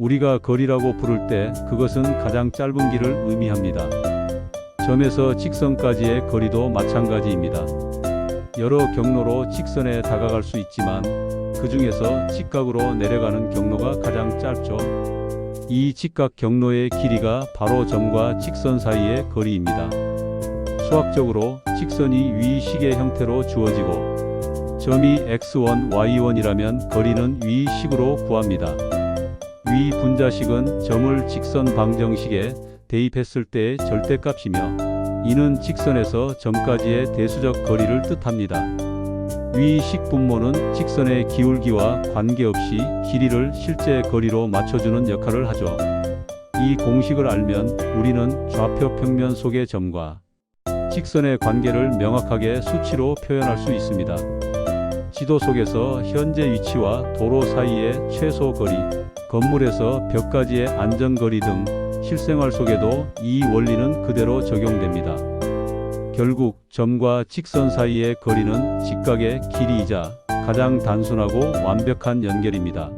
우리가 거리라고 부를 때 그것은 가장 짧은 길을 의미합니다. 점에서 직선까지의 거리도 마찬가지입니다. 여러 경로로 직선에 다가갈 수 있지만 그 중에서 직각으로 내려가는 경로가 가장 짧죠. 이 직각 경로의 길이가 바로 점과 직선 사이의 거리입니다. 수학적으로 직선이 위 식의 형태로 주어지고 점이 x1, y1이라면 거리는 위 식으로 구합니다. 위 분자식은 점을 직선 방정식에 대입했을 때의 절대값이며 이는 직선에서 점까지의 대수적 거리를 뜻합니다. 위식 분모는 직선의 기울기와 관계없이 길이를 실제 거리로 맞춰주는 역할을 하죠. 이 공식을 알면 우리는 좌표 평면 속의 점과 직선의 관계를 명확하게 수치로 표현할 수 있습니다. 지도 속에서 현재 위치와 도로 사이의 최소 거리, 건물에서 벽까지의 안전거리 등 실생활 속에도 이 원리는 그대로 적용됩니다. 결국 점과 직선 사이의 거리는 직각의 길이이자 가장 단순하고 완벽한 연결입니다.